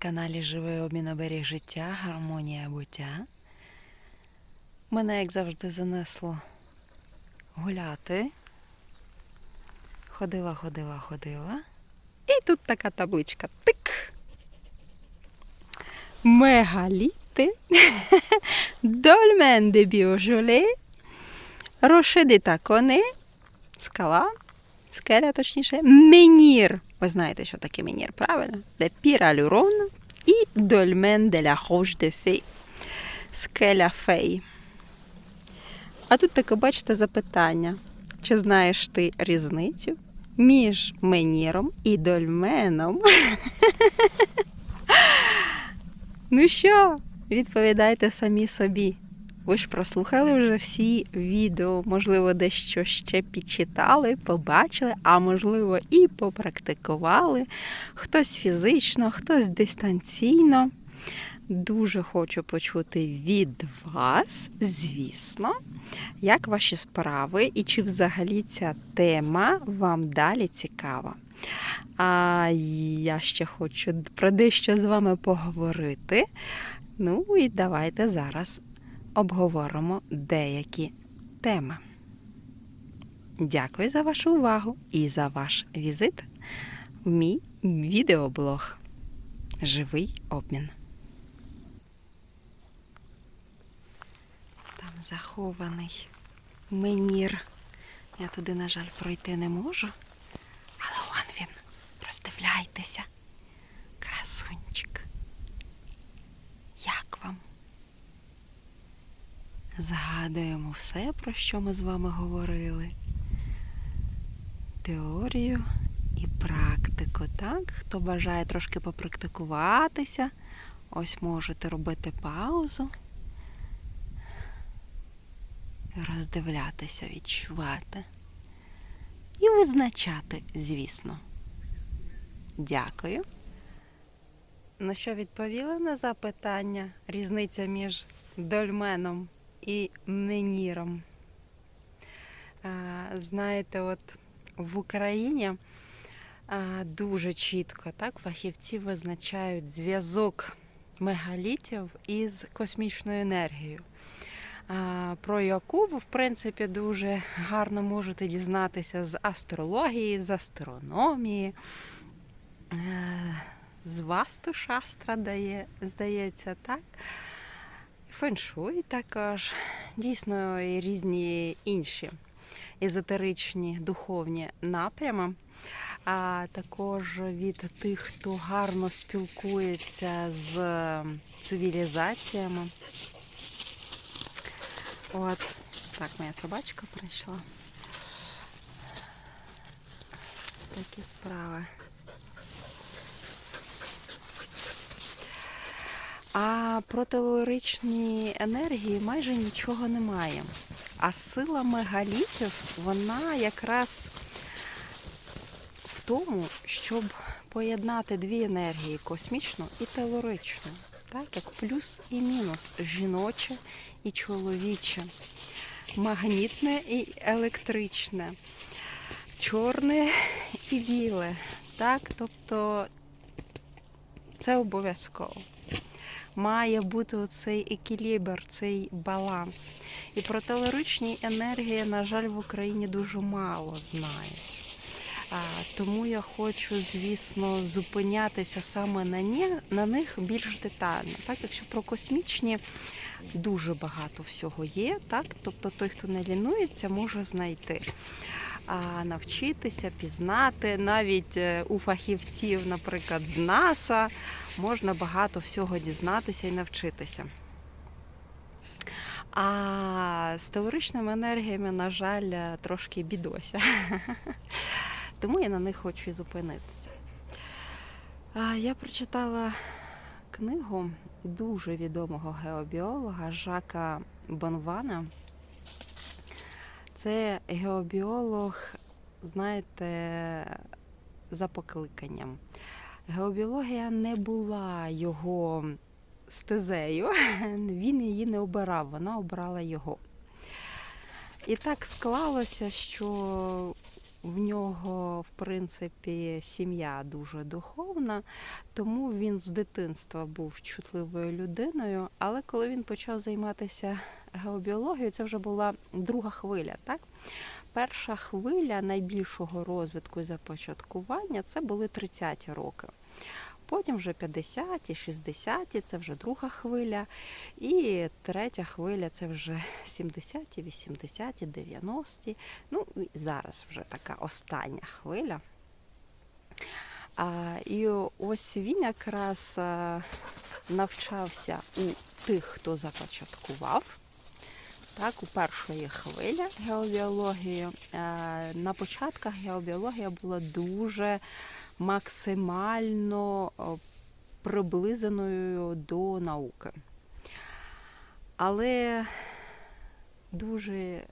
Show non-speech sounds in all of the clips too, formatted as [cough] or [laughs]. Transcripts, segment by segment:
каналі Живий обмін оберіг життя, гармонія буття. Мене, як завжди, занесло гуляти. Ходила, ходила, ходила. І тут така табличка. Тик. Мегаліти. [laughs] Дольмен де біожоле. Рошедита коне. Скала. Скеля, точніше, менір. Ви знаєте, що таке менір, правильно? Де піралюрон і дольмен де ла рош де фей. Скеля фей. А тут таке, бачите, запитання. Чи знаєш ти різницю між меніром і дольменом? [laughs] ну що, відповідайте самі собі. Ви ж прослухали вже всі відео, можливо, дещо ще підчитали, побачили, а можливо, і попрактикували. Хтось фізично, хтось дистанційно. Дуже хочу почути від вас, звісно, як ваші справи і чи взагалі ця тема вам далі цікава. А я ще хочу про дещо з вами поговорити. Ну і давайте зараз обговоримо деякі теми. Дякую за вашу увагу і за ваш візит в мій відеоблог Живий обмін. Там захований менір. Я туди, на жаль, пройти не можу. Але он він. Роздивляйтеся. Красунчик. Як вам? Згадуємо все, про що ми з вами говорили. Теорію і практику, так? Хто бажає трошки попрактикуватися, ось можете робити паузу. Роздивлятися, відчувати. І визначати, звісно. Дякую. Ну що, відповіли на запитання? Різниця між дольменом і меніром. Знаєте, от в Україні дуже чітко так, фахівці визначають зв'язок мегалітів із космічною енергією. Про яку в принципі, дуже гарно можете дізнатися з астрології, з астрономії, е, з васту шастра дає, здається, так феншуй також, дійсно і різні інші езотеричні духовні напрями. А також від тих, хто гарно спілкується з цивілізаціями. От, так, моя собачка прийшла. Такі справи. А про енергії майже нічого немає. А сила мегалітів, вона якраз в тому, щоб поєднати дві енергії космічну і телоричну. Так, як плюс і мінус, жіноче і чоловіче, магнітне і електричне, чорне і біле. Так, тобто це обов'язково має бути оцей екілібр, цей баланс. І про телеричні енергії, на жаль, в Україні дуже мало знають. Тому я хочу, звісно, зупинятися саме на, ні, на них більш детально. Так, Якщо про космічні дуже багато всього є, так? тобто той, хто не лінується, може знайти. А навчитися, пізнати, навіть е, у фахівців, наприклад, НАСА, можна багато всього дізнатися і навчитися. А з телоричними енергіями, на жаль, трошки бідося. [laughs] Тому я на них хочу і зупинитися. Я прочитала книгу дуже відомого геобіолога Жака Бонвана. Це геобіолог, знаєте, за покликанням. Геобіологія не була його стезею, [laughs] він її не обирав, вона обрала його. І так склалося, що в нього, в принципі, сім'я дуже духовна, тому він з дитинства був чутливою людиною. Але коли він почав займатися геобіологією, це вже була друга хвиля. Так? Перша хвиля найбільшого розвитку і започаткування це були 30-ті роки. Потім вже 50-ті, 60-ті, це вже друга хвиля. І третя хвиля це вже 70-ті, 80-ті, 90-ті. Ну, і зараз вже така остання хвиля. А, і ось він якраз навчався у тих, хто започаткував. Так, у першої хвилі геобіології. Е, На початках геобіологія була дуже максимально о, приблизаною до науки. Але дуже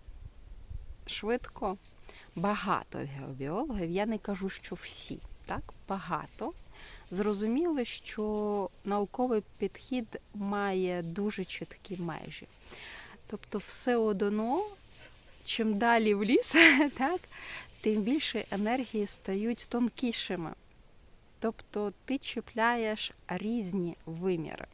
швидко багато геобіологів, я не кажу, що всі, так, багато, зрозуміли, що науковий підхід має дуже чіткі межі. Тобто все одно, чим далі в ліс, [laughs] так, тим більше енергії стають тонкішими. Тобто ти чіпляєш різні виміри.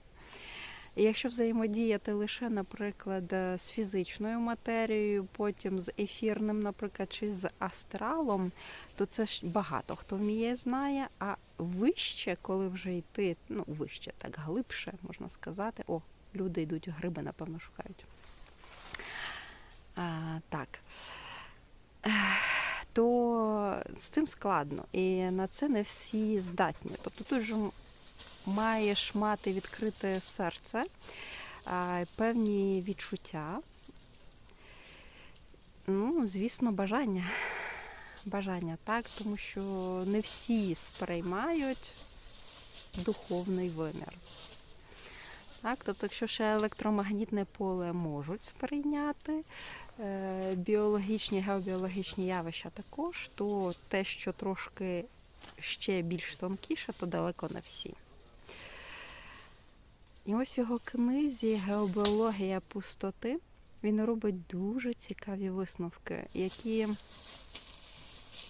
І якщо взаємодіяти лише, наприклад, з фізичною матерією, потім з ефірним, наприклад, чи з астралом, то це ж багато хто вміє, знає. А вище, коли вже йти, ну вище, так глибше, можна сказати, о, люди йдуть, гриби, напевно, шукають. А, так. То з цим складно. І на це не всі здатні. Тобто тут же маєш мати відкрите серце, певні відчуття. Ну, звісно, бажання. Бажання, так, тому що не всі сприймають духовний вимір. Так, тобто, якщо ще електромагнітне поле можуть сприйняти, е, біологічні, геобіологічні явища також, то те, що трошки ще більш тонкіше, то далеко не всі. І ось в його книзі Геобіологія пустоти він робить дуже цікаві висновки, які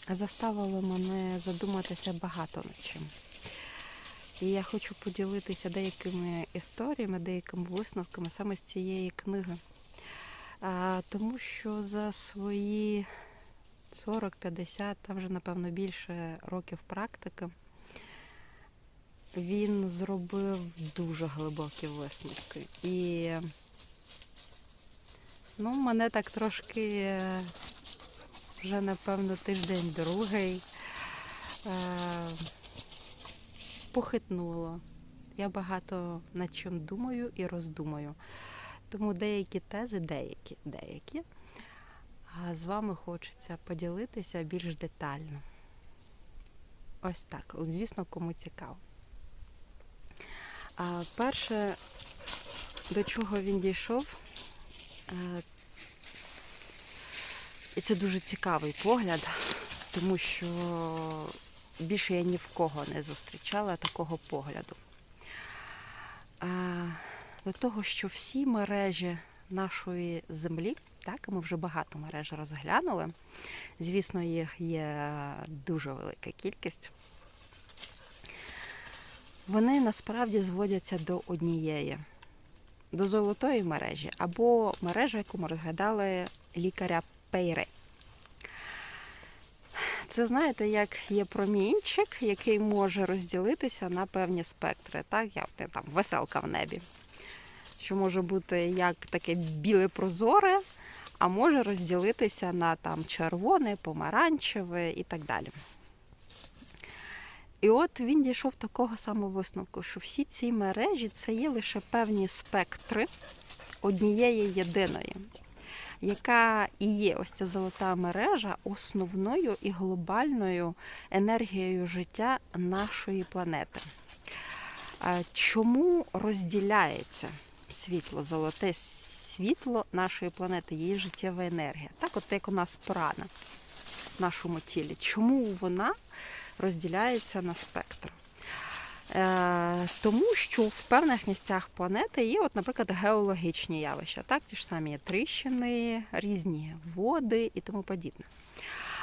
заставили мене задуматися багато над чим. І я хочу поділитися деякими історіями, деякими висновками саме з цієї книги. А, Тому що за свої 40-50, та вже, напевно, більше років практики, він зробив дуже глибокі висновки. І ну, мене так трошки вже, напевно, тиждень другий. Е, похитнуло. Я багато над чим думаю і роздумую. Тому деякі тези, деякі, деякі, з вами хочеться поділитися більш детально. Ось так. Звісно, кому цікаво. А перше, до чого він дійшов, е, і це дуже цікавий погляд, тому що більше я ні в кого не зустрічала такого погляду. До того, що всі мережі нашої землі, так, ми вже багато мереж розглянули. Звісно, їх є дуже велика кількість. Вони насправді зводяться до однієї, до золотої мережі, або мережі, яку ми розглядали лікаря Пейре. Це знаєте, як є промінчик, який може розділитися на певні спектри. Так, як там веселка в небі. Що може бути як таке біле прозоре, а може розділитися на там червоне, помаранчеве і так далі. І от він дійшов такого самого висновку, що всі ці мережі це є лише певні спектри однієї єдиної яка і є ось ця золота мережа основною і глобальною енергією життя нашої планети. Чому розділяється світло, золоте світло нашої планети, її життєва енергія? Так, от як у нас прана в нашому тілі. Чому вона розділяється на спектр? Е, тому що в певних місцях планети є, от, наприклад, геологічні явища, так, ті ж самі тріщини, різні води і тому подібне.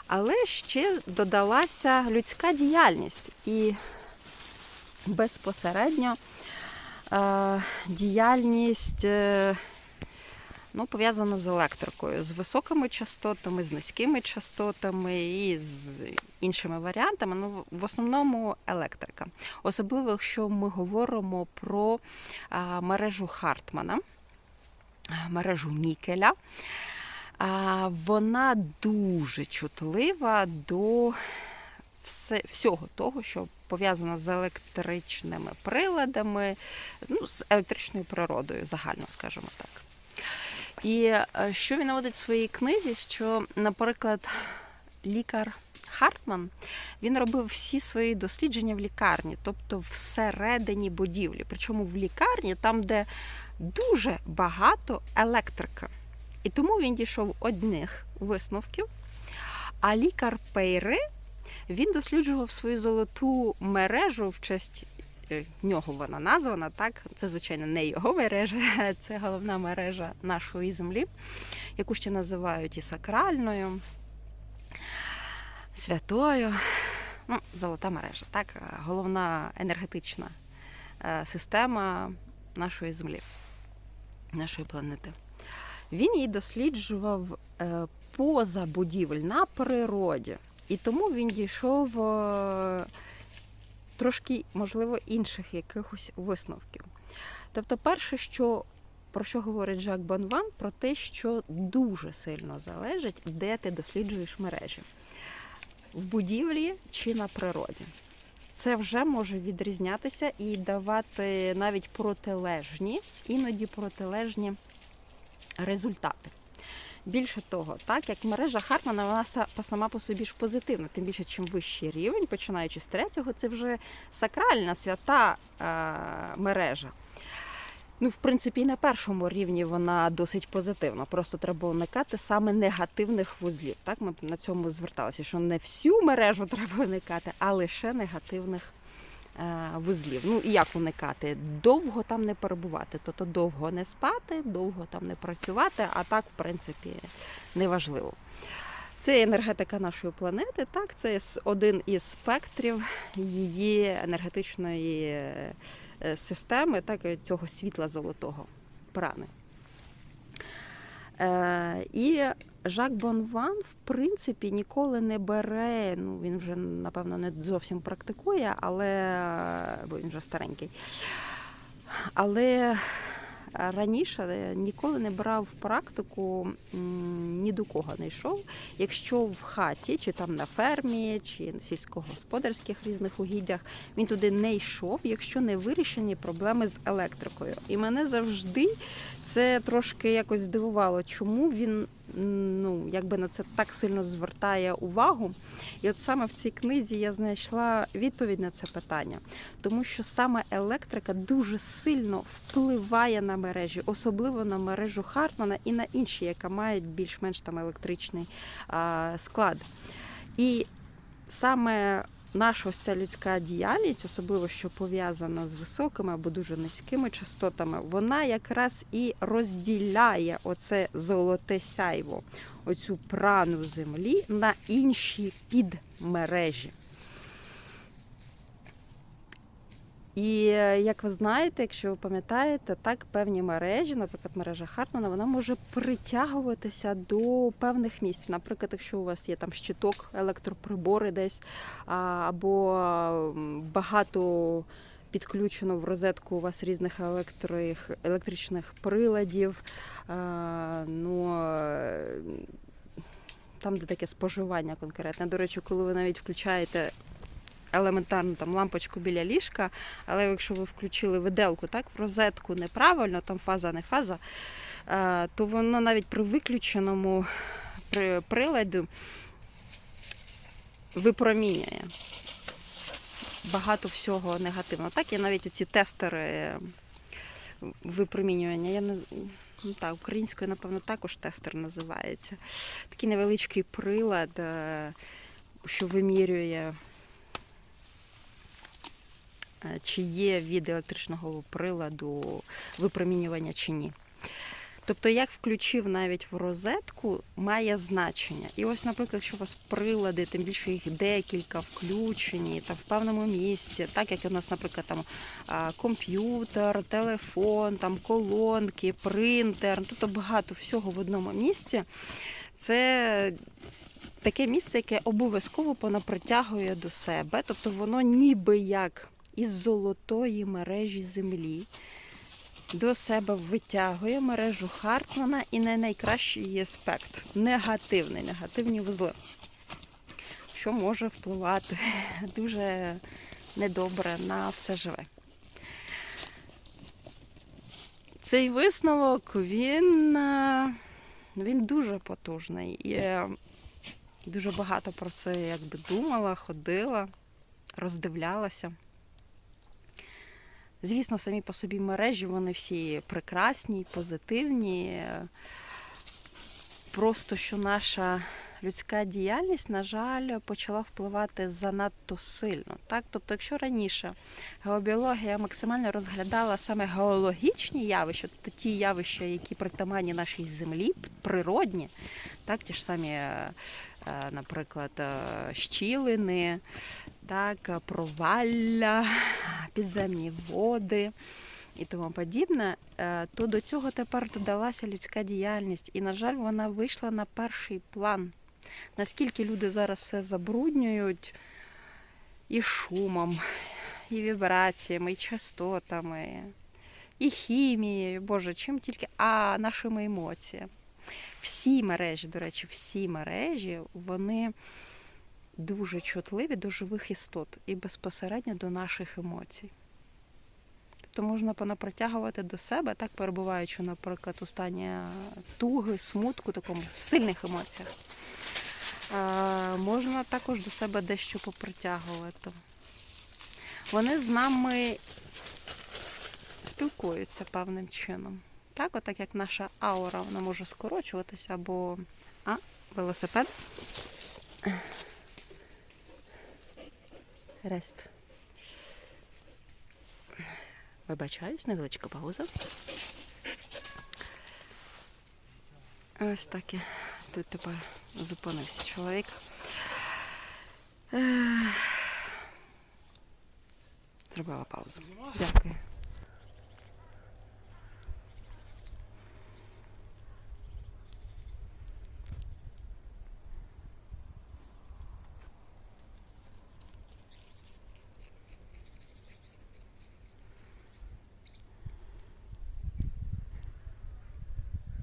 Але ще додалася людська діяльність і безпосередньо е, діяльність е, ну, пов'язана з електрикою, з високими частотами, з низькими частотами і з іншими варіантами. Ну, в основному електрика. Особливо, якщо ми говоримо про мережу Хартмана, мережу Нікеля. Вона дуже чутлива до все, всього того, що пов'язано з електричними приладами, ну, з електричною природою, загально скажімо так. І е, що він наводить в своїй книзі, що, наприклад, лікар Хартман він робив всі свої дослідження в лікарні, тобто всередині будівлі. Причому в лікарні, там, де дуже багато електрики. І тому він дійшов одних висновків. А лікар Пейри він досліджував свою золоту мережу в честь е, нього вона названа. Так, це звичайно не його мережа, [laughs] це головна мережа нашої землі, яку ще називають і сакральною, святою. Ну, золота мережа, так, головна енергетична е, система нашої землі, нашої планети. Він її досліджував е, поза будівель на природі. І тому він дійшов е, трошки, можливо, інших якихось висновків. Тобто, перше, що, про що говорить Жак Бонван, про те, що дуже сильно залежить, де ти досліджуєш мережі в будівлі чи на природі. Це вже може відрізнятися і давати навіть протилежні, іноді протилежні результати. Більше того, так як мережа Хартмана, вона сама по собі ж позитивна, тим більше, чим вищий рівень, починаючи з третього, це вже сакральна свята е, мережа. Ну, в принципі, і на першому рівні вона досить позитивна. Просто треба уникати саме негативних вузлів. Так, ми на цьому зверталися, що не всю мережу [laughs] треба уникати, а лише негативних вузлів. Ну і як уникати? Довго там не перебувати, тобто довго не спати, довго там не працювати, а так, в принципі, неважливо. Це енергетика нашої планети, так, це один із спектрів її енергетичної е, системи, так, цього світла золотого прани. Е, І Жак Бонван, в принципі, ніколи не бере, ну він вже, напевно, не зовсім практикує, але бо він вже старенький. Але раніше ніколи не брав практику, ні до кого не йшов. Якщо в хаті, чи там на фермі, чи в сільськогосподарських різних угіддях він туди не йшов, якщо не вирішені проблеми з електрикою. І мене завжди це трошки якось здивувало, чому він ну, якби на це так сильно звертає увагу. І от саме в цій книзі я знайшла відповідь на це питання, тому що саме електрика дуже сильно впливає на мережі, особливо на мережу Хартмана і на інші, яка мають більш-менш там електричний а, склад. І саме наша ось ця людська діяльність, особливо що пов'язана з високими або дуже низькими частотами, вона якраз і розділяє оце золоте сяйво, оцю прану землі на інші підмережі. І е, як ви знаєте, якщо ви пам'ятаєте, так певні мережі, наприклад, мережа Хартмана, вона може притягуватися до певних місць. Наприклад, якщо у вас є там щиток, електроприбори десь, або багато підключено в розетку у вас різних електрих, електричних приладів. ну, там, де таке споживання конкретне. До речі, коли ви навіть включаєте елементарну там лампочку біля ліжка, але якщо ви включили виделку так, в розетку неправильно, там фаза не фаза, е, то воно навіть при виключеному приладі випромінює багато всього негативного. Так, і навіть оці тестери випромінювання. Я не ну, так, Українською, напевно, також тестер називається. Такий невеличкий прилад, е, що вимірює Е, чи є від електричного приладу випромінювання чи ні. Тобто, як включив навіть в розетку, має значення. І ось, наприклад, якщо у вас прилади, тим більше їх декілька включені та в певному місці, так як у нас, наприклад, там комп'ютер, телефон, там колонки, принтер, ну, тобто багато всього в одному місці. Це таке місце, яке обов'язково понапритягує до себе, тобто воно ніби як із золотої мережі землі до себе витягує мережу Хартмана і не найкращий її аспект негативний, негативні вузли, що може впливати [laughs] дуже недобре на все живе. Цей висновок він, е, він дуже потужний. І е, дуже багато про це якби думала, ходила, роздивлялася. Звісно, самі по собі мережі вони всі прекрасні, позитивні. Просто що наша людська діяльність, на жаль, почала впливати занадто сильно. Так? Тобто, якщо раніше геобіологія максимально розглядала саме геологічні явища, тобто ті явища, які притаманні нашій землі, природні, так, ті ж самі, наприклад, е, щілини, так, е, провалля, [laughs] підземні води і тому подібне, е, то до цього тепер додалася людська діяльність. І, на жаль, вона вийшла на перший план. Наскільки люди зараз все забруднюють і шумом, і вібраціями, і частотами, і хімією, Боже, чим тільки, а нашими емоціями. Всі мережі, до речі, всі мережі, вони дуже чутливі до живих істот і безпосередньо до наших емоцій. Тобто можна понапритягувати до себе, так перебуваючи, наприклад, у стані туги, смутку, такому в сильних емоціях. Е, можна також до себе дещо попритягувати. Вони з нами спілкуються певним чином. Так, отак як наша аура вона може скорочуватися, або а, велосипед. Рест. Вибачаюсь, невеличка пауза. Ось так і тут тепер зупинився чоловік. Ех. Зробила паузу. Дякую.